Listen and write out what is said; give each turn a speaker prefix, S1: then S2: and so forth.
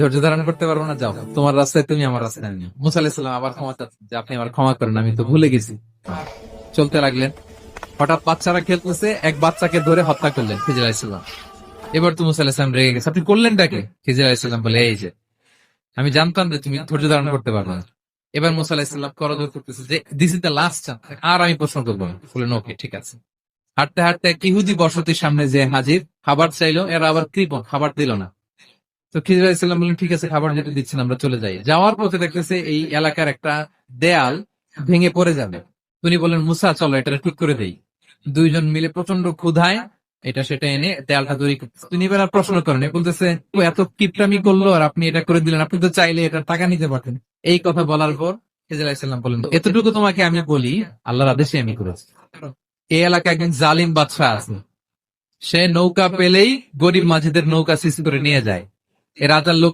S1: ধৈর্য ধারণ করতে পারব না, যাও। তোমার রাস্তায় তুমি আমার রাস্তায় আমি মুসা আলাহিসাল্লাম আবার ক্ষমা চাচ্ছেন যে আপনি আমার ক্ষমা করেন, আমি তো ভুলে গেছি। চলতে লাগলেন। হঠাৎ বাচ্চারা খেলতেছে, এক বাচ্চাকে ধরে হত্যা করলেন খিজির আলাইসাল্লাম এবার তো মুসা আলাহিসাম রেগে গেছে। আপনি করলেন ডাকে খিজির আলাইসাল্লাম বলে, এই যে, আমি জানতাম যে তুমি ধৈর্য ধারণ করতে পারবে না। এবার মুসা আলাহিসাল্লাম করতেছে যে this is the last chance আর আমি প্রশ্ন করব বললেন ওকে ঠিক আছে। হাঁটতে হাঁটতে এক ইহুদি বসতির সামনে যে হাজির, খাবার চাইলো, এরা আবার কৃপণ, খাবার দিল না। তো খিজির আলাইসাল্লাম বললেন ঠিক আছে, খাবার যেটা দিচ্ছেন, আমরা চলে যাই। যাওয়ার পথে দেখতেছে এই এলাকার একটা দেয়াল ভেঙে পড়ে যাবে। উনি বললেন, মুসা, চলো এটা ঠিক করে দেই। দুইজন মিলে প্রচণ্ড ক্ষুধায় এটা সেটা এনে দেয়ালটা তৈরি করতেছে। তিনি এবার প্রশ্ন করেন বলতেছে, "ও, এত কিপটামি করল আর আপনি এটা করে দিলেন, আপনি তো চাইলে এটা টাকা নিতে পারতেন। এই কথা বলার পর খিজির আলাইসাল্লাম বললেন এতটুকু তোমাকে আমি বলি, আল্লাহর আদেশে আমি করেছি। এই এলাকায় একজন জালিম বাদশাহ আছে। সে নৌকা পেলেই গরিব মাঝিদের নৌকা সিস করে নিয়ে যায়। এ রাজার লোকে